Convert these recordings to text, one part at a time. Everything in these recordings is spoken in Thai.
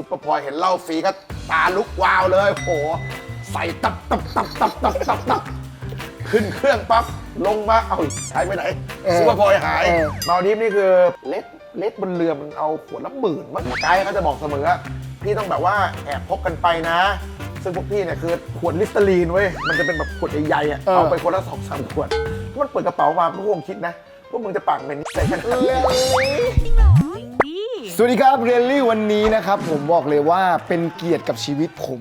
ซุปเปอร์พลอยเห็นเหล้าฟรีก็ตาลุกวาวเลยโอ้โหใส่ตับตับตับตับตับตับตับขึ้นเครื่องปั๊บลงมาเอาหายไปไหนเออซุปเปอร์พลอยหายเออ มาดิฟนี่คือเล็ดเล็ดบนเรือมันเอาขวดละหมื่นมั้งไกด์เขาจะบอกเสมอว่าพี่ต้องแบบว่าแอบพกกันไปนะ ซึ่งพวกพี่เนี่ยคือขวดลิสเตอรีนเว้ยมันจะเป็นแบบขวดใหญ่ๆอะเออเอาไปคนละสองสามขวดถ้ามันเปิดกระเป๋ามาพวกคงคิดนะพวกมึงจะปากเป็นนิสัยขนาดนั้นส วัสดีครับเรียลลี่วันนี้นะครับผมบอกเลยว่าเป็นเกียรติกับชีวิตผม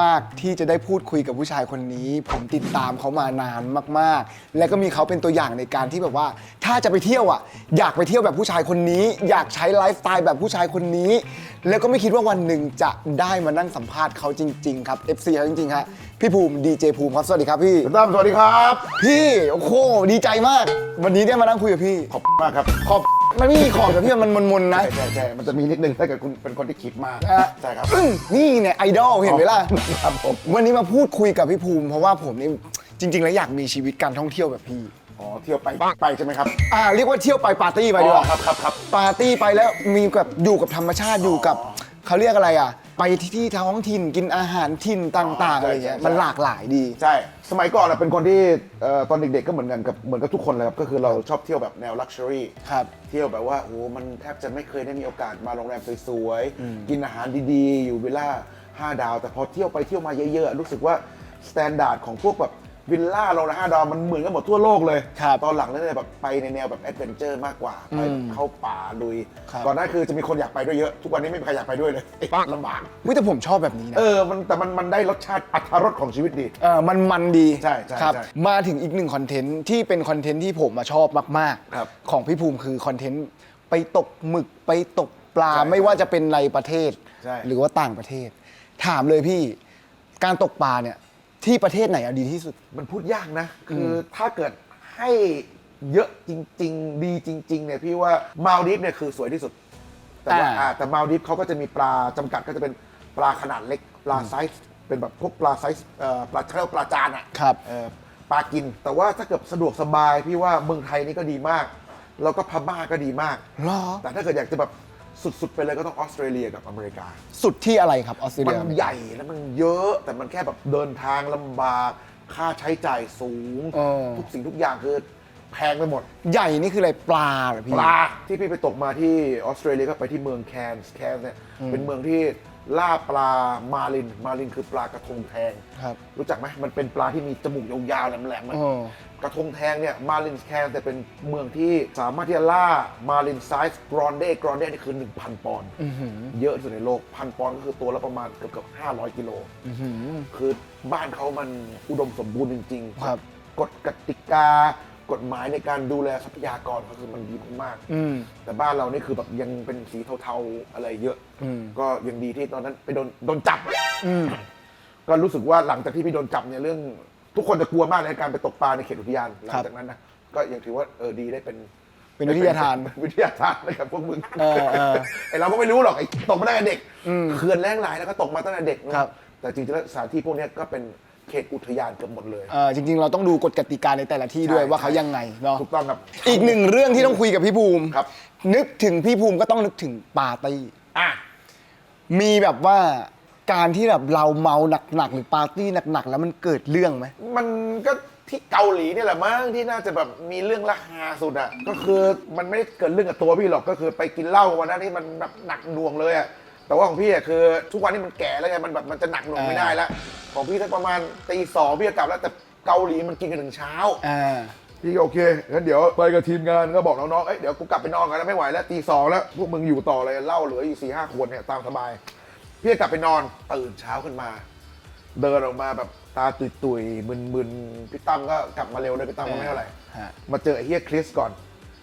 มาก ๆ ที่จะได้พูดคุยกับผู้ชายคนนี้ ผมติดตามเขามานานมาก ๆ และก็มีเขาเป็นตัวอย่างในการที่แบบว่า ถ้าจะไปเที่ยวอะ อยากไปเที่ยวแบบผู้ชายคนนี้ อยากใช้ไลฟ์สไตล์แบบผู้ชายคนนี้ แล้วก็ไม่คิดว่าวันหนึ่งจะได้มานั่งสัมภาษณ์เขาจริง ๆ ครับ FC เขาจริงๆฮะพี่ภูมิดีเจภูมิครับสวัสดีครับพี่คุณตั้มสวัสดีครับ พี่โอ้โหดีใจมาก วันนี้ได้มานั่งคุยกับพี่ขอบคุณมากครับขอบ มันไม่มีของกับพี่มันมนๆนะ ใช่ใช่ใช่มันจะมีนิดนึงถ้าเกิดคุณเป็นคนที่คิดมากอะ ใช่ครับอึ้งนี่เนี่ยไอดอลเห็นไหมล่ะครับผม วันนี้มาพูดคุยกับพี่ภูมิ เพราะว่าผมนี่จริง ๆ แล้วอยากมีชีวิตการท่องเที่ยวแบบพี่ อ๋อเที่ยวไปไปใช่ไหมครับอ่าเรียกว่าเที่ยวไปปาร์ตี้ไปดีกว่าอ๋อครับครับครับ ปาร์ตี้ไปแล้วมีกับอยู่กับธรรมชาติอยู่กับเขาเรียกอะไรอะ ไปที่ที่ท้องถิ่นกินอาหารถิ่นต่างๆใช่อะไรเงี้ยใช่มันหลากหลายดี ใช่ สมัยก่อนเราเป็นคนที่เอ่อตอนเด็กๆก็เหมือนกันกับเหมือนกับทุกคนเลยครับ ก็คือเราชอบเที่ยวแบบแนวลักชัวรี่ครับ เที่ยวแบบว่าโอ้โหมันแทบจะไม่เคยได้มีโอกาสมาโรงแรมสวยๆ กินอาหารดีๆ อยู่วิลล่าห้าดาว แต่พอเที่ยวไปเที่ยวมาเยอะๆ รู้สึกว่าสแตนดาร์ดของพวกแบบ วิลล่าโรงแรมห้าดาวมันเหมือนกันหมดทั่วโลกเลย ครับตอนหลังเนี่ยแบบไปในแนวแบบแอดเวนเจอร์มากกว่าไปแบบเข้าป่าลุยครับ ก่อนหน้าคือจะมีคนอยากไปด้วยเยอะ ทุกวันนี้ไม่มีใครอยากไปด้วยเลยลำบาก วิแต่ผมชอบแบบนี้นะเออมันแต่มันมันได้รสชาติอัตรสของชีวิตดี เออมันมันดีใช่ใช่ครับ ใช่มาถึงอีกหนึ่งคอนเทนต์ที่เป็นคอนเทนต์ที่ผมมาชอบมากครับของพี่ภูมิคือคอนเทนต์ไปตกหมึกไปตกปลาใช่ไม่ว่าจะเป็นในประเทศ ใช่ หรือว่าต่างประเทศ ถามเลยพี่การตกปลาเนี่ย ที่ประเทศไหนเอาดีที่สุด มันพูดยากนะ คือถ้าเกิดให้เยอะจริง ๆ ดีจริง ๆ เนี่ยพี่ว่ามาลดีฟเนี่ยคือสวยที่สุด แต่ว่าอ่า อ่าแต่มาลดีฟเขาก็จะมีปลาจำกัดก็จะเป็นปลาขนาดเล็กปลาไซส์เป็นแบบพวกปลาไซส์เอ่อปลาเทลปลาจานอะครับ เอ่อปลากิน แต่ว่าถ้าเกิดสะดวกสบายพี่ว่าเมืองไทยนี่ก็ดีมาก แล้วก็พม่าก็ดีมากเหรอ แต่ถ้าเกิดอยากจะแบบ สุด ๆ ไปเลยก็ต้องออสเตรเลียกับอเมริกา สุดที่อะไรครับออสเตรมัเลียนใหญ่แล้วมันเยอะแต่มันแค่แบบเดินทางลำบาก ค่าใช้จ่ายสูง เออทุกสิ่งทุกอย่างคือแพงไปหมด ใหญ่นี่คืออะไรปลาเหรอพี่ ปลาที่พี่ไปตกมาที่ออสเตรเลียก็ไปที่เมืองแคนส์แคนส์เนี่ยเป็นเมืองที่ ล่าปลามาลิน มาลินคือปลากระทงแทง ครับ รู้จักไหมมันเป็นปลาที่มีจมูกยาวๆแหลมๆอะอ๋อ กระทงแทงเนี่ยมาลินแคนแต่เป็นเมืองที่สามารถที่จะล่ามาลินไซส์กรอนเด กรอนเดนี่คือ 1,000 ปอนด์เยอะที่สุดในโลกพันปอนด์ก็คือตัวละประมาณเกือบเกือบ500 กิโลคือบ้านเขามันอุดมสมบูรณ์จริงๆครับ กฎกติกา กฎหมายในการดูแลทรัพยากรก็คือมันดีมากอืมๆแต่บ้านเรานี่คือแบบยังเป็นสีเทาๆอะไรเยอะ อืม ก็ยังดีที่ตอนนั้นไปโดนโดนจับ อืม ก็รู้สึกว่าหลังจากที่พี่โดนจับเนี่ยเรื่อง ทุกคนจะกลัวมากในการไปตกปลาในเขตอุทยานหลังจากนั้นนะก็ยังถือว่าเออดีได้เป็นเป็นวิทยาทาน เป็นวิทยาทานนะครับพวกมึงเออเออไอเราก็ไม่รู้หรอกไอตกมาได้แต่เด็กเขื่อนแรงหลายแล้วก็ตกมาตั้งแต่เด็กนะครับ แต่จริงๆแล้วสถานที่พวกเนี้ยก็เป็น เขตอุทยานเกือบหมดเลย เออจริงๆ เราต้องดูกฎกติกาในแต่ละที่ด้วยใช่ว่าเขายังไงเนาะถูกต้องครับอีกหนึ่งเรื่องที่ต้องคุยกับพี่ภูมิครับ นึกถึงพี่ภูมิก็ต้องนึกถึงปาร์ตี้ อะ มีแบบว่าการที่แบบเราเมาหนักๆ หรือปาร์ตี้หนักๆ แล้วมันเกิดเรื่องไหม มันก็ที่เกาหลีเนี่ยแหละมั้งที่น่าจะแบบมีเรื่องละฮาสุดอะก็คือมันไม่ได้เกิดเรื่องกับตัวพี่หรอกก็คือไปกินเหล้าวันนั้นที่มันแบบหนักหน่วงเลยอะ แต่ว่าของพี่อะคือทุกวันนี้มันแก่แล้วไงมันแบบมันจะหนักหน่วงไม่ได้แล้วของพี่สักประมาณตีสองพี่ก็กลับแล้วแต่เกาหลีมันกินกันถึงเช้า อ่า พี่ก็โอเคงั้นเดี๋ยวไปกับทีมงานก็บอกน้องๆเอ้ยเดี๋ยวกูกลับไปนอนกันแล้วไม่ไหวแล้วตีสองแล้วพวกมึงอยู่ต่อเลยเหล้าเหลืออีกสี่ห้าขวดเนี่ยตามสบาย พี่ก็กลับไปนอนตื่นเช้าขึ้นมา เดินออกมาแบบตาตุยๆมึนๆพี่ตั้มก็กลับมาเร็วเลยพี่ตั้มก็ไม่เท่าไหร่ฮะมาเจอไอ้เฮียคริสก่อน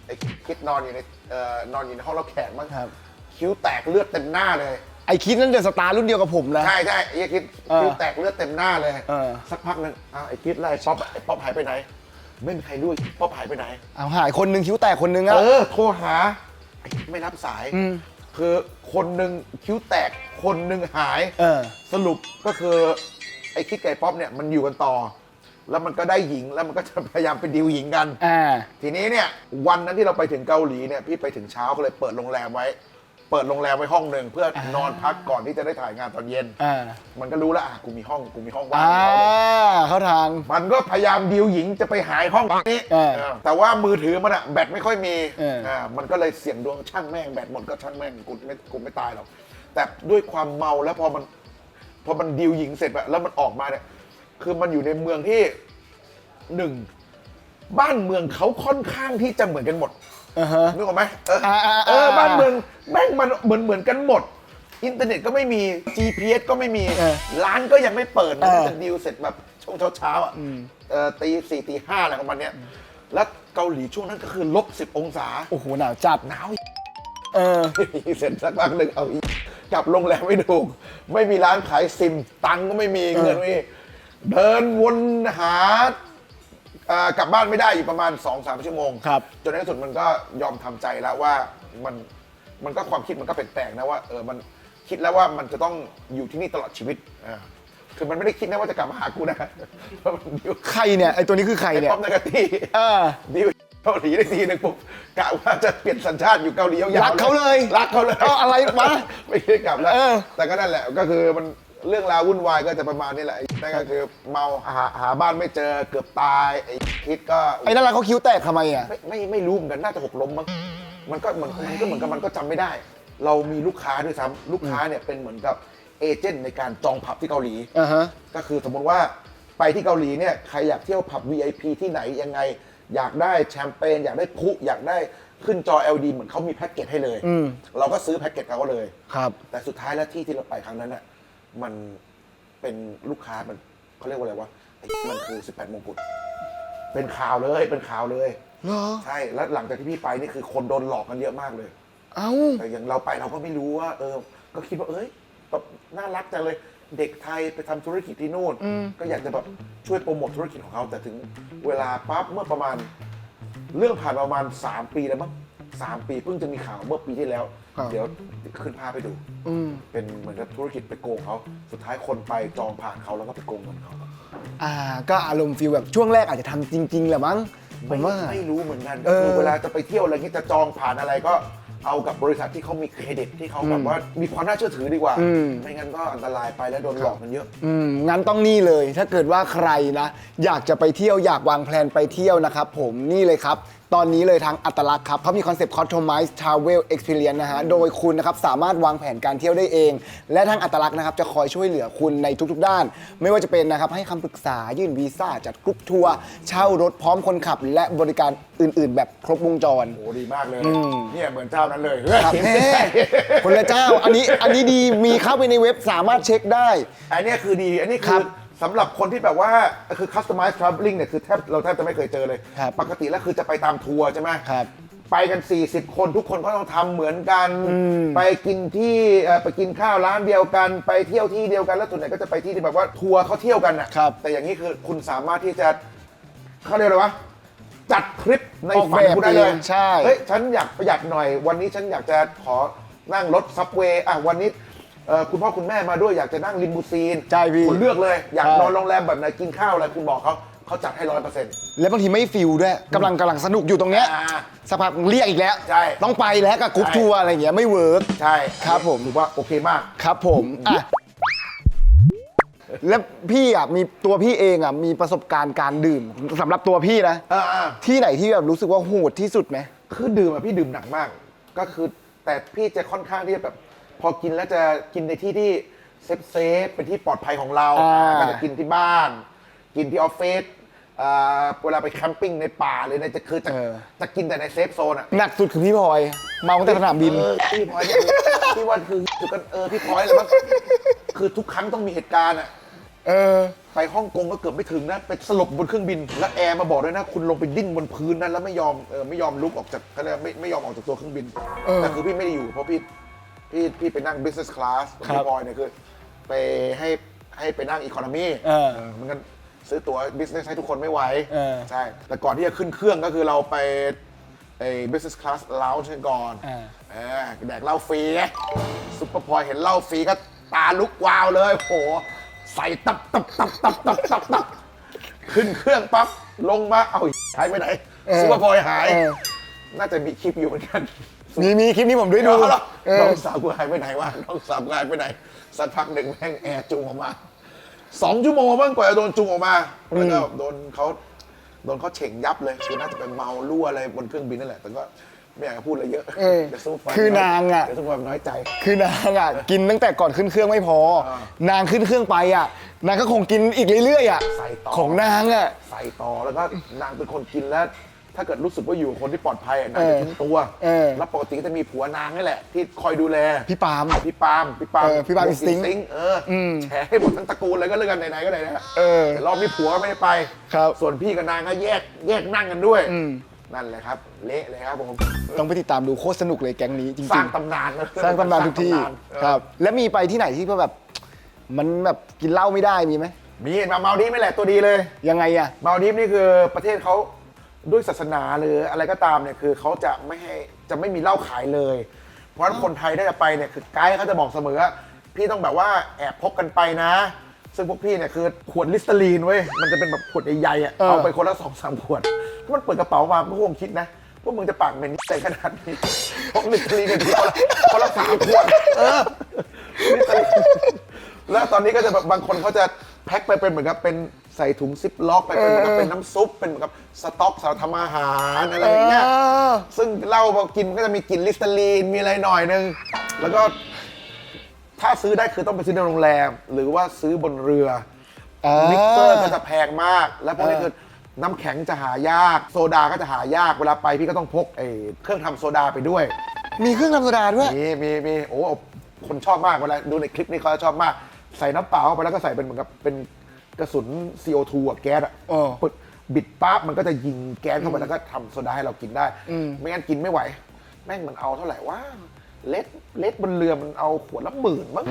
ไอ้คริสนอนอยู่ในเอ่อนอนอยู่ในห้องรับแขกมั้ง ครับ คิ้วแตกเลือดเต็มหน้าเลย ไอคิดนั่นเดอะสตาร์รุ่นเดียวกับผมนะ ใช่ใช่ไอ้เฮียคริสเออคิ้วแตกเลือดเต็มหน้าเลย เออ สักพักหนึงอ้าวไอ้คริสไล่ป๊อปไอ้ป๊อปหายไปไหน ไม่มีใครรู้ไอ้ป๊อปหายไปไหน เอาหายคนหนึ่งคิ้วแตกคนหนึ่งอะ เออโทรหาไอ้ไม่รับสาย อืมคือคนหนึ่งคิ้วแตกคนหนึ่งหายเออ สรุปก็คือไอ้คิดไก่ป๊อปเนี่ยมันอยู่กันต่อ แล้วมันก็ได้หญิงแล้วมันก็จะพยายามไปดิวหญิงกัน อ่า ทีนี้เนี่ยวันนั้นที่เราไปถึงเกาหลีเนี่ยพี่ไปถึงเช้าก็เลยเปิดโรงแรมไว้ เปิดโรงแรมไว้ห้องหนึ่งเพื่อนอนพักก่อนที่จะได้ถ่ายงานตอนเย็น อ่ามันก็รู้แล้วอะกูมีห้องกูมีห้องว่างอ่าอยู่ห้องหนึ่ง เข้าทาง มันก็พยายามดีลหญิงจะไปหายห้องนี้เออเออแต่ว่ามือถือมันอะแบตไม่ค่อยมีเอออ่ามันก็เลยเสี่ยงดวงช่างแม่งแบตหมดก็ช่างแม่งกูไม่กูไม่ตายหรอกแต่ด้วยความเมาแล้วพอมันพอมันดีลหญิงเสร็จอะแล้วมันออกมาเนี่ยคือมันอยู่ในเมืองที่หนึ่งบ้านเมืองเขาค่อนข้างที่จะเหมือนกันหมด อ่าฮะ นึกออกไหมเอออ่าอ่าเอออ่าบ้านเมืองแม่งมันเหมือนเหมือนกันหมด อินเทอร์เน็ตก็ไม่มี GPS ก็ไม่มี เออร้านก็ยังไม่เปิดนะเออจะดีลเสร็จแบบช่วงเช้าๆอะเออตีสี่ตีห้าอะไรประมาณเนี้ยแล้วเกาหลีช่วงนั้นก็คือลบสิบองศาโอ้โหหนาวจัด หนาว เออ เสร็จสักพักหนึ่งเอาอีกกลับโรงแรมไม่ถูก ไม่มีร้านขายซิม ตังค์ก็ไม่มีเออเงินไม่มีเดินวนหาเอ่อกลับบ้านไม่ได้อยู่ประมาณ2อสามชั่วโมง ครับ จนในที่สุดมันก็ยอมทำใจแล้วว่ามันมันก็ความคิดมันก็แปลกๆนะว่าเออมันคิดแล้วว่ามันจะต้องอยู่ที่นี่ตลอดชีวิตอ่าคือมันไม่ได้คิดนะว่าจะกลับมาหากูนะเพราะมันดิวใครเนี่ยไอตัวนี้คือใครไอ้เนี่ยป๊อปนากาตี้เออ ดิวเกาหลีได้ทีหนึ่งปุ๊บกะว่าจะเปลี่ยนสัญชาติอยู่เกาหลียาวๆรักเขาเลยรักเขาเลย เอาอะไรวะ ไม่ได้กลับแล้ว เออ แต่ก็นั่นแหละก็คือมัน เรื่องราววุ่นวายก็จะประมาณนี้แหละไอ้นั่นก็คือเมาหาหาบ้านไม่เจอเกือบตายไอ้คิดก็ไอ้นั่นเราเขาคิ้วแตกทำไมอะ ไม่ไม่ไม่รู้เหมือนกันน่าจะหกล้มมั้งมันก็เหมือนมันก็เหมือนกับมันก็จำไม่ได้ เรามีลูกค้าด้วยซ้ำลูกค้าเนี่ยเป็นเหมือนกับเอเจนต์ในการจองผับที่เกาหลี อ่าฮะ ก็คือสมมติว่าไปที่เกาหลีเนี่ยใครอยากเที่ยวผับ VIP ที่ไหนยังไง อยากได้แชมเปญอยากได้พลุอยากได้ขึ้นจอ LED เหมือนเขามีแพ็กเกจให้เลย อืม เราก็ซื้อแพ็กเกจเขาเลย ครับ แต่สุดท้ายแล้วที่ที่เราไปครั้งนั้นน่ะ มันเป็นลูกค้ามันเขาเรียกว่าอะไรวะไอ้มันคือ 18มงกุฎเป็นข่าวเลยเป็นข่าวเลย เหรอ ใช่แล้วหลังจากที่พี่ไปนี่คือคนโดนหลอกกันเยอะมากเลย เอ้า แต่อย่างเราไปเราก็ไม่รู้ว่า เออ ก็คิดว่าเอ้ยแบบน่ารักจังเลยเด็กไทยไปทำธุรกิจที่นู่นก็อยากจะแบบช่วยโปรโมทธุรกิจของเขาแต่ถึงเวลาปั๊บเมื่อประมาณ เรื่องผ่านประมาณ 3 ปีแล้วมั้งสามปีเพิ่งจะมีข่าวเมื่อปีที่แล้ว ครับ เดี๋ยวขึ้นภาพไปดู อืมเป็นเหมือนกับธุรกิจไปโกงเขาสุดท้ายคนไปจองผ่านเขาแล้วก็ไปโกงเงินเขาอ่า ก็อารมณ์ฟีลแบบช่วงแรกอาจจะทำจริง ๆแหละมั้งผมว่า ไม่รู้เหมือนกันเออคือเวลาจะไปเที่ยวอะไรที่จะจองผ่านอะไรก็เอากับบริษัทที่เขามีเครดิตที่เขาแบบว่ามีความน่าเชื่อถือดีกว่าอืม ไม่งั้นก็อันตรายไปแล้วโดนหลอกมันเยอะ อืมงั้นต้องนี่เลย ถ้าเกิดว่าใครนะ อยากจะไปเที่ยวอยากวางแผนไปเที่ยวนะครับ ผมนี่เลยครับ ตอนนี้เลยทางอัตลักษณ์ครับเขามีคอนเซปต์ Customize Travel Experience นะฮะ โดยคุณนะครับสามารถวางแผนการเที่ยวได้เอง และทางอัตลักษณ์นะครับจะคอยช่วยเหลือคุณในทุกๆด้าน ไม่ว่าจะเป็นนะครับให้คำปรึกษายื่นวีซ่าจัดกรุ๊ปทัวร์เช่ารถพร้อมคนขับ และบริการอื่น ๆ แบบครบวงจร โอ้ดีมากเลย เนี่ยเหมือนเจ้านั้นเลยครับแน่คนละเจ้า อันนี้อันนี้ดีมีเข้าไปในเว็บสามารถเช็คได้ อันเนี้ยคือดี อันนี้ครัคือบ สำหรับคนที่แบบว่าคือ customize traveling เนี่ยคือแทบเราแทบจะไม่เคยเจอเลย ครับปกติแล้วคือจะไปตามทัวร์ใช่ไหมครับ ไปกัน 40 คนทุกคนก็ต้องทำเหมือนกัน ไปกินที่เอ่อไปกินข้าวร้านเดียวกัน ไปเที่ยวที่เดียวกันแล้วส่วนใหญ่ก็จะไปที่ที่แบบว่าทัวร์เขาเที่ยวกันอะครับแต่อย่างนี้คือคุณสามารถที่จะเขาเรียกอะไรวะจัดทริปในออกฝันแบบคุณได้เลยเองใช่ เฮ้ย ฉันอยากประหยัดหน่อย วันนี้ฉันอยากจะขอนั่งรถซับเวย์อะวันนี้ เอ่อคุณพ่อคุณแม่มาด้วยอยากจะนั่งลิมูซีนใช่พี่คุณเลือกเลย อยากใช่ นอนโรงแรมแบบไหนกินข้าวอะไรคุณบอกเขาเขาจัดให้ร้อยเปอร์เซ็นต์ แล้วบางทีไม่ฟิลด้วยกำลังกำลังสนุกอยู่ตรงเนี้ยอ่าสักพักเรียกอีกแล้ว ใช่ต้องไปแล้วกับกรุ๊ปใช่ ทัวร์อะไรอย่างเงี้ยไม่เวิร์ก ใช่ครับผม ถือว่าโอเคมาก ครับผมอะแล้วพี่อะมีตัวพี่เองอะมีประสบการณ์การดื่มสำหรับตัวพี่นะอ่า ที่ไหนที่แบบรู้สึกว่าโหดที่สุดไหม คือดื่มอะพี่ดื่มหนักมาก ก็คือแต่พี่จะค่อนข้างที่จะแบบ พอกินแล้วจะกินในที่ที่เซฟเซฟเป็นที่ปลอดภัยของเราอ่า ก็จะกินที่บ้าน กินที่ออฟฟิศอ่าเวลาไปแคมปิ้งในป่าหรือในจะคือจะจะกินแต่ในเซฟโซนอะหนักสุดคือพี่พลอยเมาตั้งแต่สนามบิน เออพี่พลอยเนี่ยคือพี่ว่าคือจุดกันเออพี่พลอยเลยมั้งคือทุกครั้งต้องมีเหตุการณ์อะเออ ไปฮ่องกงก็เกือบไม่ถึงนะไปสลบบนเครื่องบิน แล้วแอร์มาบอกด้วยนะ คุณลงไปดิ้นบนพื้นนั้นแล้วไม่ยอมเออไม่ยอมลุกออกจากเขาเรียกว่าไม่ไม่ยอมออกจากตัวเครื่องบิน เออ แต่คือพี่ไม่ได้อยู่เพราะพี่ พี่พี่ไปนั่ง business class กับครัพี่บพลอยเนี่ยคือไปให้ให้ไปนั่ง economy เออ เออมันก็ซื้อตั๋ว business ให้ทุกคนไม่ไหวเออใช่ แต่ก่อนที่จะขึ้นเครื่องก็คือเราไปไอ้ business class lounge กันก่อนเออ เออแดกเหล้าฟรีไงซุปเปอร์พลอยเห็นเหล้าฟรีก็ตาลุกวาวเลยโอ้โหใส่ตับตับตับตับตับตับตับขึ้นเครื่องปั๊บลงมา เอาหายไปไหนเออซุปเปอร์พลอยหายเออน่าจะมีคลิปอยู่เหมือนกัน มีมีคลิปนี้ผมด้วยดูเอาเหรอเอน้อองสาวกูหายไปไหนวะน้องสาวกูหายไปไหน สักพักหนึ่งแม่งแอร์จูงออกมาสองชั่วโมงบ้างกว่าจะโดนจูงออกมาแล้วก็โดนเขาโดนเขาเฉ่งยับเลยคือน่าจะเป็นเมารั่วอะไรบนเครื่องบินนั่นแหละ แต่ก็ไม่อยากจะพูดอะไรเยอะเออดี๋ยวสู้ฟัคือนางอะเดี๋ยวสู้ฟังน้อยใจ คือนางอะ กินตั้งแต่ก่อนขึ้นเครื่องไม่พอ อ่านางขึ้นเครื่องไปอะ นางก็คงกินอีกเรื่อยๆอะใส่ต่อ ของนางอะ ใส่ต่อแล้วก็นางเป็นคนกินแล้ว ถ้าเกิดรู้สึกว่าอยู่กับคนที่ปลอดภัยอะนางจะเออทิ้งตัว เออแล้วปกติก็จะมีผัวนางนี่แหละ ที่คอยดูแล พี่ปาล์ม พี่ปาล์มพี่ปาล์มเออพี่ปาล์มวง Instinct งเอออมแฉให้หมดทั้งตระกูลเลยก็เรื่องกันไหนๆก็ไหนนะเออแต่รอบนี้ผัวไม่ได้ไปครับส่วนพี่กับนางก็แยกแยกนั่งกันด้วยอืม นั่นแหละครับ เละเลยครับผมต้องไปติดตามดูโคตรสนุกเลยแก๊งนี้จริงสร้างๆตำนานนะสร้างตำนานทุกที่สางตำนานเออ ครับ แล้วมีไปที่ไหนที่แบบ มันแบบกินเหล้าไม่ได้มีไหมมีมาเมาดีฟไม่แหละตัวดีเลย ยังไงอะมาลดีฟนี่คือประเทศเขา ด้วยศาสนาหรืออะไรก็ตามเนี่ยคือเขาจะไม่ให้จะไม่มีเหล้าขายเลย เพราะฉะนั้นคนไทยได้จะไปเนี่ยคือไกด์เขาจะบอกเสมอว่าพี่ต้องแบบว่าแอบพกกันไปนะ ซึ่งพวกพี่เนี่ยคือขวดลิสเตอรีนเว้ยมันจะเป็นแบบขวดใหญ่ๆอะเออเอาไปคนละสองสามขวดถ้ามันเปิดกระเป๋ามาก็คงคิดนะว่ามึงจะปากเหม็นใส่ขนาดนี้พกลิสเตอรีนกันทีคนละคนละสามขวดเออลิสเตอรีนแล้วตอนนี้ก็จะแบบบางคนเขาจะแพ็คไปเป็นเหมือนกับเป็น ใส่ถุงซิปล็อกไปเป็นเหมือนกับเป็นน้ำซุปเป็นเหมือนกับสต๊อกสำหรับทำอาหารอะไรอย่างเงี้ยเออซึ่งเหล้าพอกินมันก็จะมีกลิ่นลิสเตอรีนมีอะไรหน่อยนึง แล้วก็ถ้าซื้อได้คือต้องไปซื้อในโรงแรม หรือว่าซื้อบนเรืออ่ามิกเซอร์ก็จะแพงมาก แล้วพวกนี้คือน้ำแข็งจะหายาก โซดาก็จะหายากเวลาไปพี่ก็ต้องพกไอ้เครื่องทำโซดาไปด้วย มีเครื่องทำโซดาด้วย มีมีมีโอ้คนชอบมากเวลาดูในคลิปนี้เขาจะชอบมาก ใส่น้ำเปล่าเข้าไปแล้วก็ใส่เป็นเหมือนกับเป็น กระสุน CO2 อะแก๊สอะอ๋อปึ๊บบิดปั๊บมันก็จะยิงแก๊สเข้าไปแล้วก็ทำโซดาให้เรากินได้ไม่งั้นกินไม่ไหว แม่งมันเอาเท่าไหร่ว่าเลดเลดบนเรือมันเอาขวดละหมื่นมั้ง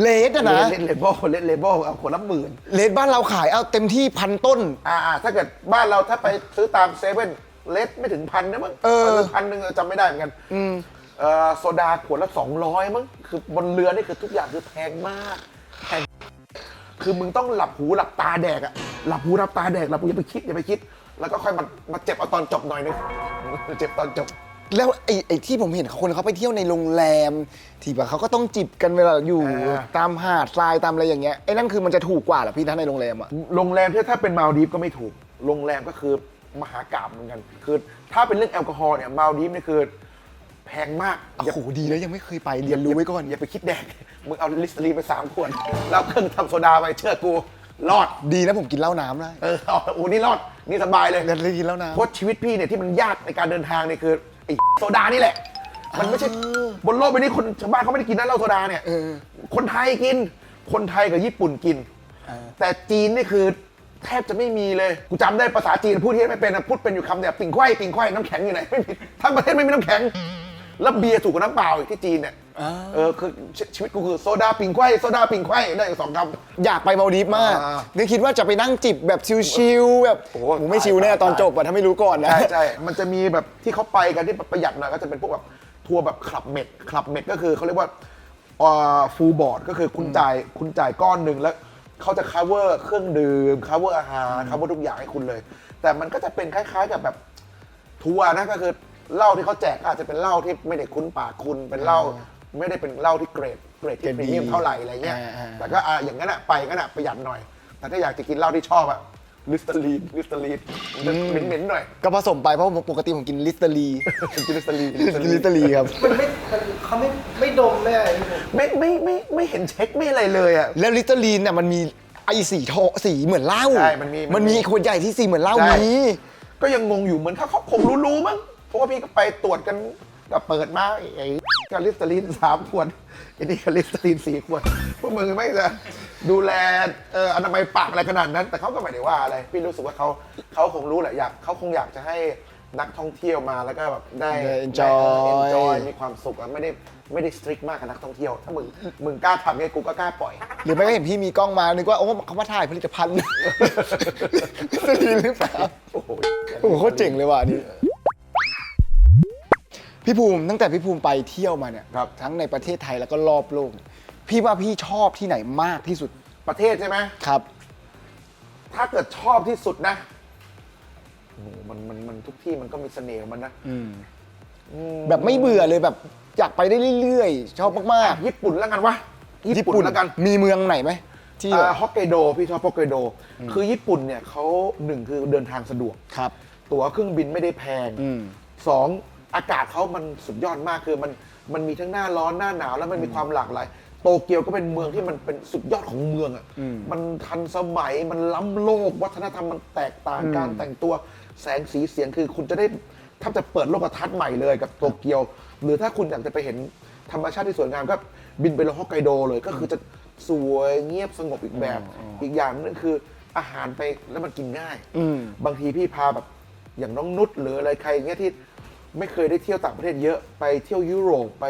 เลสอะนะเลดเลเบลเลดเลเบลเอาขวดละหมื่น เลสบ้านเราขายเอาเต็มที่พันต้น อ่าๆถ้าเกิดบ้านเราถ้าไปซื้อตามเซเว่นเลดไม่ถึงพันนะมั้งเออ พันหนึ่งจำไม่ได้เหมือนกันเอ่อโซดาขวดละ200มั้งคือบนเรือนี่คือทุกอย่างคือแพงมากแพง คือมึงต้องหลับหูหลับตาแดกอะหลับหูหลับตาแดกหลับหูอย่าไปคิดอย่าไปคิด แล้วก็ค่อยมามาเจ็บเอาตอนจบหน่อยนึงเจ็บตอนจบ แล้วไอ้ไอ้ที่ผมเห็นคนเขาไปเที่ยวในโรงแรม ที่แบบเขาก็ต้องจิบกันเวลาอยู่อ่าตามหาดทรายตามอะไรอย่างเงี้ยไอ้นั่นคือมันจะถูกกว่าเหรอพี่ถ้าในโรงแรมอะโรงแรมที่ถ้าเป็นมาลดีฟก็ไม่ถูก โรงแรมก็คือมหากราบเหมือนกัน คือถ้าเป็นเรื่องแอลกอฮอล์เนี่ยมาลดีฟนี่คือ แพงมากโอ้โหดีแล้วยังไม่เคยไปเรียนรู้ไว้ก่อน อย่าไปคิดแดก มึงเอาลิสต์ลีนไปสามขวดแล้วเครื่องทำโซดาไปเชื่อกูรอด ดีนะผมกินเหล้าน้ำได้เออเอาอูนี่รอด นี่สบายเลยแล้วได้กินเหล้าน้เพราะชีวิตพี่เนี่ยที่มันยากในการเดินทางเนี่ยคือไอ้โซดานี่แหละ มันไม่ใช่บนโลกใบนี้คนชาวบ้านเขาไม่ได้กินนะเหล้าโซดาเนี่ยเออคนไทยกิน คนไทยกับญี่ปุ่นกินแต่จีนนี่คือแทบจะไม่มีเลยกูจำได้ภาษาจีนพูดที่ไม่เป็นอะพูดเป็นอยู่คำเนี่ยปิ่งไขว้ปิ่งไขว้น้ำแข็งอยู่ไหนไม่มีทั้งประเทศไม่มีน้ำแข็ง แล้วเบียร์ถูกกว่าน้ำเปล่าอีกที่จีนเนี่ยเออคือชีชีวิตกูคือโซดาปิ่งไขว้โซดาปิ่งไขว้ได้อยู่สองคำำอยากไปมาลดีฟมากอ่านึกคิดว่าจะไปนั่งจิบแบบชิลๆแบบโอ้โอ้โหโหไม่ชิลแน่ตายตอนจบอะถ้าไม่รู้ก่อนนะ ใช่ใช่มันจะมีแบบที่เขาไปกันที่ประหยัดหน่อยก็จะเป็นพวกแบบทัวร์แบบคลับเม็ดคลับเม็ดก็คือเขาเรียกว่าฟูลบอร์ดก็คือคุณจ่ายคุณจ่ายก้อนหนึ่งแล้วเขาจะ cover เครื่องดื่ม cover อาหาร cover ทุกอย่างให้คุณเลย แต่มันก็จะเป็นคล้าย ๆ กับแบบทัวร์นะก็คือ เหล้าที่เขาแจกก็อาจจะเป็นเหล้าที่ไม่ได้คุ้นปากคุณเป็นเหล้าไม่ได้เป็นเหล้าที่เกรดเกรดที่เกรดพรีเมียมดีเท่าไหร่อะไรเงี้ยอ่าๆแต่ก็อะอย่างนั้นอะไปงั้นอะประหยัดหน่อย แต่ถ้าอยากจะกินเหล้าที่ชอบอะลิสเตอรีนลิสเตอรีนมันจะเหม็นๆหน่อยก็ผสมไปเพราะปกติผมกินลิสเตอรีกินลิสเตอรีนกินลิสเตอรีครับมันไม่มันเขาไม่ไม่ดมไม่อะไรพี่ผมไม่ไม่ไม่ไม่เห็นเช็คไม่อะไรเลยอะแล้วลิตเตอรีนเนี่ยมันมีไอสีทองสีเหมือนเหล้าใช่มันมีมันมีมันมีขวดใหญ่ที่สีเหมือนเหล้าใช่มีก็ยังงงอยู่เหมือนเขาเขาคงรู้ๆมั้ง เพราะว่าพี่ก็ไปตรวจกันก็เปิดมาไอ้ไอ้กาลิสเตอรีนสามขวดไอ้นี่กาลิสเตอรีนสี่ขวดพวกมึงไม่จะดูแลเอ่ออนามัยปากอะไรขนาดนั้น แต่เขาก็ไม่ได้ว่าอะไร พี่รู้สึกว่าเขาเขาคงรู้แหละอยากเขาคงอยากจะให้นักท่องเที่ยวมาแล้วก็แบบได้ได้ enjoy ได้ enjoy มีความสุขอะไม่ได้ไม่ได้สตริกมากกับนักท่องเที่ยว ถ้ามึงมึงกล้าทำเนี่ยกูก็กล้าปล่อย หรือไม่ก็เห็นพี่มีกล้องมานึกว่าโอ้เขามาถ่ายผลิตภัณฑ์ลิตเตอรีนหรือเปล่าโอ้โห โอ้โหโคตรเจ๋งเลยว่ะอันนี่ พี่ภูมิตั้งแต่พี่ภูมิไปเที่ยวมาเนี่ยครับ ทั้งในประเทศไทยแล้วก็รอบโลกเนี่ยพี่ว่าพี่ชอบที่ไหนมากที่สุดประเทศใช่ไหมครับ ถ้าเกิดชอบที่สุดนะโอ้โหมันมันมันทุกที่มันก็มีเสน่ห์ของมันนะอืมแบบไม่เบื่อเลยแบบอยากไปได้เรื่อยๆ ชอบมากญี่ปุ่นแล้วกันวะๆญี่ปุ่นแล้วกัน มีเมืองไหนไหมที่แบบอ่าฮอกไกโดพี่ชอบฮอกไกโด คือญี่ปุ่นเนี่ยเขาหนึ่งคือเดินทางสะดวก ครับ ตั๋วเครื่องบินไม่ได้แพงอืม สอง อากาศเขามันสุดยอดมากคือมันมันมีทั้งหน้าร้อนหน้าหนาวแล้วมันมีความหลากหลาย โตเกียวก็เป็นเมืองที่มันเป็นสุดยอดของเมืองอะมันทันสมัยมันล้ำโลก วัฒนธรรมมันแตกต่างการแต่งตัวแสงสีเสียงคือคุณจะได้ถ้าจะเปิดโลกทัศน์ใหม่เลยกับโตเกียว หรือถ้าคุณอยากจะไปเห็นธรรมชาติที่สวยงามก็บินไปลงฮอกไกโดเลย ก็คือจะสวยเงียบสงบอีกแบบ อีกอย่างนึงคืออาหารไปแล้วมันกินง่ายอืมบางทีพี่พาแบบอย่างน้องนุชหรืออะไรใครอย่างเงี้ยที่ ไม่เคยได้เที่ยวต่างประเทศเยอะไปเที่ยวยุโรปไป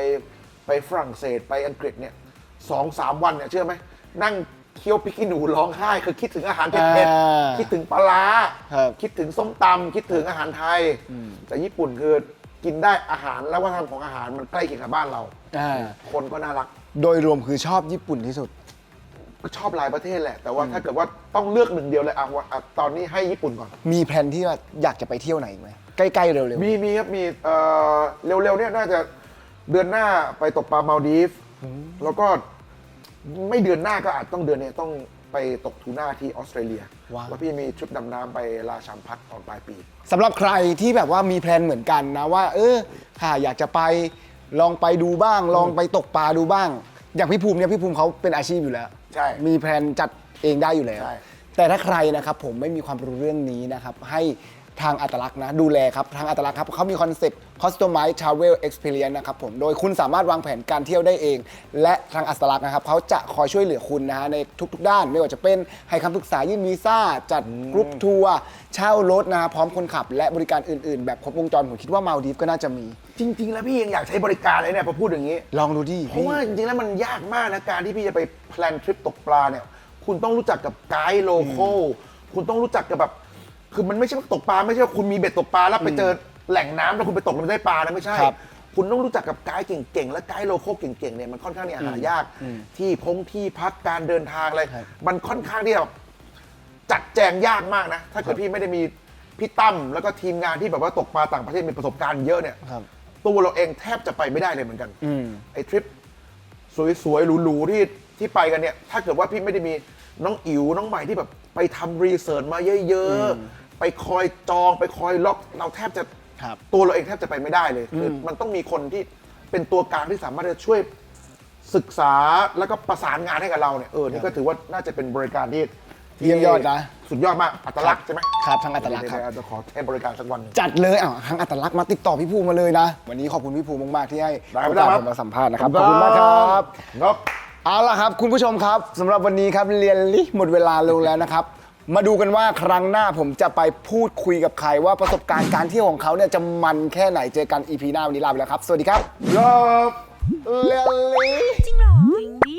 ไปฝรั่งเศสไปอังกฤษเนี่ยสองสามวันเนี่ยเชื่อไหมนั่งเคี้ยวพริกขี้หนูร้องไห้คือคิดถึงอาหารเผ็ดอ่าๆคิดถึงปลาร้าครับคิดถึงส้มตำคิดถึงอาหารไทยแต่ญี่ปุ่นคือกินได้อาหารและวัฒนธรรมของอาหารมันใกล้เคียงกับบ้านเรา อ่าคนก็น่ารัก โดยรวมคือชอบญี่ปุ่นที่สุด ก็ชอบหลายประเทศแหละ แต่ว่าถ้าเกิดว่าต้องเลือกหนึ่งเดียวเลยอะว่าอะตอนนี้ให้ญี่ปุ่นก่อน มีแผนที่ว่าอยากจะไปเที่ยวไหนอีกไหม ใกล้ๆเร็ว มีมีครับมีเอ่อเร็วๆเนี่ยน่าจะเดือนหน้าไปตกปลามาลดีฟแล้วก็ไม่เดือนหน้าก็อาจต้องเดือนเนี้ต้องไปตกทูน่าที่ออสเตรเลียว้าว แล้วพี่มีทริปดำน้ำไปราชามพัดตอนปลายปี ๆสำหรับใครที่แบบว่ามีแพลนเหมือนกันนะว่า เออค่ะอยากจะไปลองไปดูบ้าง ลองไปตกปลาดูบ้าง อย่างพี่ภูมิเนี่ยพี่ภูมิเขาเป็นอาชีพอยู่แล้วใช่มีแพลนจัดเองได้อยู่แล้ว ใช่ แต่ถ้าใครนะครับผมไม่มีความรู้เรื่องนี้นะครับให้ ทางอัตลักษณ์นะดูแลครับทางอัตลักษณ์ครับเขามีคอนเซ็ปต์ Customize Travel Experience นะครับผมโดยคุณสามารถวางแผนการเที่ยวได้เอง และทางอัตลักษณ์นะครับเขาจะคอยช่วยเหลือคุณนะฮะในทุกๆ ด้าน ไม่ว่าจะเป็นให้คำปรึกษายื่นวีซ่าจัดกรุ๊ปทัวร์เช่ารถนะฮะพร้อมคนขับ และบริการอื่นๆ แบบครบวงจรผมคิดว่ามาลดีฟก็น่าจะมี จริง ๆ แล้วพี่ยังอยากใช้บริการเลยเนี่ยพอพูดอย่างนี้ ลองดูดิเพราะว่าจริงๆแล้วมันยากมากนะการที่พี่จะไปแพลนทริปตกปลาเนี่ยคุณต้องรู้จักกับไกด์โลโก้คุณต้องรู้จักกับแบบ คือมันไม่ใช่ว่าตกปลาไม่ใช่ว่าคุณมีเบ็ดตกปลาแล้วไปเจอแหล่งน้ำแล้วคุณไปตกแล้วไม่ได้ปลานะไม่ใช่ ครับคุณต้องรู้จักกับไกด์เก่งๆ และไกด์โลโก้เก่งๆเนี่ยมันค่อนข้างเนี่ยหายาก ที่พงที่พักการเดินทางอะไรครับ มันค่อนข้างที่จะแบบจัดแจงยากมากนะ ถ้าเกิดพี่ไม่ได้มีพี่ตั้มแล้วก็ทีมงานที่แบบว่าตกปลาต่างประเทศมีประสบการณ์เยอะเนี่ย ครับ ตัวเราเองแทบจะไปไม่ได้เลยเหมือนกัน อืม ไอ้ทริปสวยๆหรูๆที่ที่ไปกันเนี่ย ถ้าเกิดว่าพี่ไม่ได้มี น้องอิ๋วน้องใหม่ที่แบบไปทำรีเสิร์ชมาเยอะๆ ไปคอยจองไปคอยล็อกเราแทบจะครับ ตัวเราเองแทบจะไปไม่ได้เลยคืออมันต้องมีคนที่เป็นตัวกลางที่สามารถจะช่วยศึกษาแล้วก็ประสานงานให้กับเราเนี่ยเออนี่ก็ถือว่าน่าจะเป็นบริการที่ที่เยี่ยมยอดนะ สุดยอดมากอัตลักษณ์ใช่ไหมครับทางอัตลักษณ์ครับ เดี๋ยวๆๆจะขอใช้บริการสักวันหนึ่ง จัดเลยอะทางอัตลักษณ์มาติดต่อพี่ภูมิมาเลยนะ วันนี้ขอบคุณพี่ภูมิมากๆที่ให้ได้โอครักาบสผมมาสัมภาษณ์นะครับ ขอบคุณมากครับ ครับ เอาล่ะครับ คุณผู้ชมครับสำหรับวันนี้ครับเรียนลิหมดเวลาลงแล้วนะครับ มาดูกันว่าครั้งหน้าผมจะไปพูดคุยกับใครว่าประสบการณ์การเที่ยวของเขาเนี่ยจะมันแค่ไหนเจอกัน EP หน้าวันนี้ลาไปแล้วครับ สวัสดีครับครับเรียนลิ